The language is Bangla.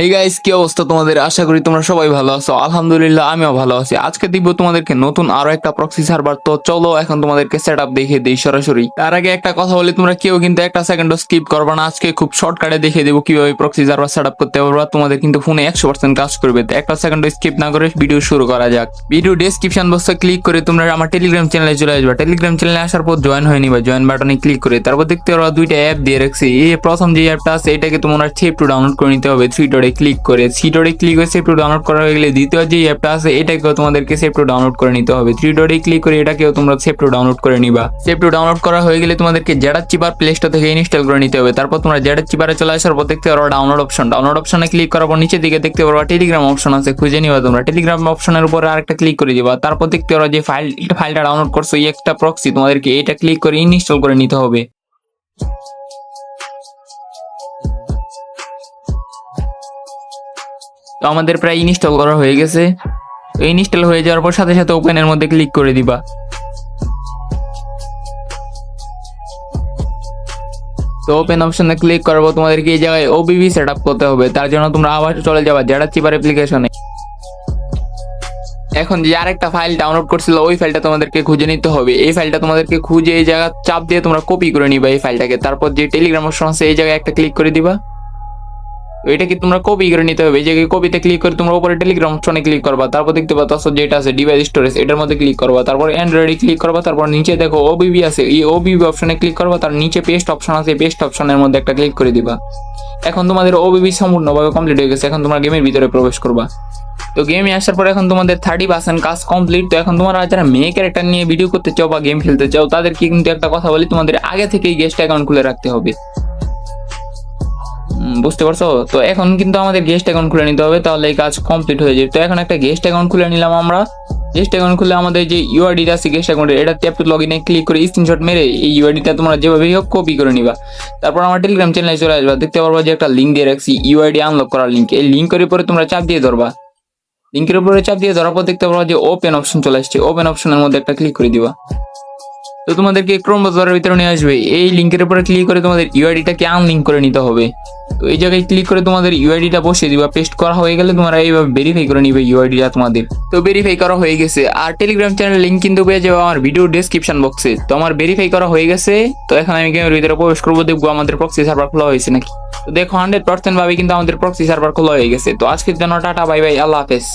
হে গাইস কি অবস্থা তোমাদের? আশা করি তোমরা সবাই ভালো আছো। আলহামদুলিল্লাহ, আমিও ভালো আছি। আজকে দিব তোমাদেরকে নতুন আরও একটা প্রক্সি সার্ভার তো চলো এখন তোমাদেরকে সেট আপ দেখে দিই সরাসরি। তার আগে একটা কথা বলি, তোমরা কেউ কিন্তু একটা সেকেন্ডও স্কিপ করবে না। আজকে খুব শর্টকাটে দেখিয়ে দেবো কীভাবে প্রক্সি সার্ভার সেট আপ করতে পারবা তোমাদের কিন্তু ফোনে একশো পার্সেন্ট কাজ করবে। তো একটা সেকেন্ড স্কিপ না করে ভিডিও শুরু করা যাক। ভিডিও ডেসক্রিপশন বক্সে ক্লিক করে তোমরা আমার টেলিগ্রাম চ্যানেলে চলে আসবে। টেলিগ্রাম চ্যানেলে আসার পর জয়েন হয়ে নিবা। জয়েন বাটনে ক্লিক করে তারপর দেখতে পারবা দুইটা অ্যাপ দিয়ে রাখছি। এই প্রথম যে অ্যাপটা আছে, এটাকে তোমরা সেভ টু ডাউনলোড করে নিতে হবে। থ্রি ডটে ক্লিক করে থ্রি ডটে ক্লিক করে সেভ টু ডাউনলোড করা হয়ে গেলে দ্বিতীয় যে অ্যাপটা আছে, এটাকেও তোমাদেরকে সেভ টু ডাউনলোড করে নিতে হবে। থ্রি ডটে ক্লিক করে এটাকেও তোমরা সেভ টু ডাউনলোড করে নিবা। সেভ টু ডাউনলোড করা হয়ে গেলে তোমাদেরকে জেডার চিপার প্লে স্টোর থেকে ইনস্টল করে নিতে হবে। তারপর তোমরা জেডার চিপারে চলে আসার পর দেখতে পারো ডাউনলোড অপশন ডাউনলোড অপশনে ক্লিক করার পর নিচের দিকে দেখতে পারো টেলিগ্রাম অপশন আছে, খুঁজে নিবা তোমরা। টেলিগ্রাম অপশনের উপরে আরেকটা ক্লিক করে দিবা। তারপর দেখতে পারো যে ফাইল ফাইলটা ডাউনলোড করছ, এই একটা প্রক্সি তোমাদেরকে এটা ক্লিক করে ইনস্টল করে নিতে হবে। তো আমাদের প্রায় ইনস্টল করা হয়ে গেছে। তো ইনস্টল হয়ে যাওয়ার পর সাথে সাথে ওপেনের মধ্যে ক্লিক করে দিবা। তো ওপেন অপশনে ক্লিক করব তোমাদেরকে এই জায়গায় ওবিবি সেট আপ করতে হবে। তার জন্য তোমরা আবার চলে যাবা যারা চিপার অ্যাপ্লিকেশনে এখন যে আরেকটা ফাইল ডাউনলোড করছিল, ওই ফাইলটা তোমাদেরকে খুঁজে নিতে হবে। এই ফাইলটা তোমাদেরকে খুঁজে এই জায়গা চাপ দিয়ে তোমরা কপি করে নিবা এই ফাইলটাকে তারপর যে টেলিগ্রাম অপশন আছে, এই জায়গায় একটা ক্লিক করে দিবা। তো এটাকে তোমরা কপি করে নিতে হবে? জায়গায় কপিতে ক্লিক করে তোমরা উপরে টেলিগ্রাম অপশনে ক্লিক করবা। তারপর দেখতে পাচ্ছ যেটা আছে ডিভাইস স্টোরেজ এটার মধ্যে ক্লিক করবা। তারপর অ্যান্ড্রয়েডে ক্লিক করবা। তারপর নিচে দেখো ওবিবি আছে। এই ওবিবি অপশনে ক্লিক করবা। তার নিচে পেস্ট অপশন আছে। পেস্ট অপশনের মধ্যে একটা ক্লিক করে দিবা। এখন তোমাদের ওবিবি সম্পূর্ণভাবে কমপ্লিট হয়ে গেছে। এখন তোমরা গেমের ভিতরে প্রবেশ করবা। তো গেমে আসার পর এখন তোমাদের থার্টি পার্সেন্ট কাজ কমপ্লিট তো এখন তোমরা যারা মেয়ে ক্যারেক্টার নিয়ে ভিডিও করতে চাও বা গেম খেলতে চাও, তাদেরকে কিন্তু একটা কথা বলি, তোমাদের আগে থেকেই গেস্ট অ্যাকাউন্ট খুলে রাখতে হবে। বুঝতে পারছ? তো এখন কিন্তু আমাদের গেস্ট অ্যাকাউন্ট খুলে নিতে হবে, তাহলে এই কাজ কমপ্লিট হয়ে যাবে। তো এখন একটা গেস্ট অ্যাকাউন্ট খুলে নিলাম আমরা। গেস্ট অ্যাকাউন্ট খুলে আমাদের যে ইউআইডিটা আছে গেস্ট অ্যাকাউন্টে এটা ট্যাপ টু লগ ইনে ক্লিক করে স্ক্রিনশট মেরে এই ইউআইডিটা তোমরা যেভাবে হোক কপি করে নিবা। তারপর আমার টেলিগ্রাম চ্যানেলে চলে আসবা, দেখতে পারবা যে একটা লিঙ্ক দিয়ে রাখছি ইউআইডি আনলক করার লিঙ্ক এই লিঙ্কের উপরে তোমরা চাপ দিয়ে ধরবা। লিঙ্কের উপরে চাপ দিয়ে ধরার পর দেখতে পারবা যে ওপেন অপশন চলে আসছে ওপেন অপশনের মধ্যে একটা ক্লিক করে দিবা। তো তোমাদেরকে ক্রোম ব্রাউজারের ভিতরে নিয়ে আসবে, এই লিঙ্কের উপরে ক্লিক করে তোমাদের ইউআইডিটাকে আনলিঙ্ক করে নিতে হবে। তো এই জায়গায় ক্লিক করে তোমাদের ইউআইডিটা বসে দিবা পেস্ট করা হয়ে গেলে তোমরা এইভাবে ভেরিফাই করে নিবে ইউআইডিটা তোমাদের। তো ভেরিফাই করা হয়ে গেছে। আর টেলিগ্রাম চ্যানেল লিঙ্ক কিন্তু পেয়ে যাবে আমার ভিডিও ডেসক্রিপশন বক্সে তো আমার ভেরিফাই করা হয়ে গেছে। তো এখন আমি গেমের ভিতরে প্রবেশ করব, দেখব আমাদের প্রক্সি সার্ভার খোলা হয়েছে নাকি। তো দেখো হান্ড্রেড পার্সেন্ট ভাবে কিন্তু আমাদের প্রক্সি সার্ভার খোলা হয়ে গেছে। তো আজকের জন্য টাটা বাই বাই আল্লাহ হাফেজ।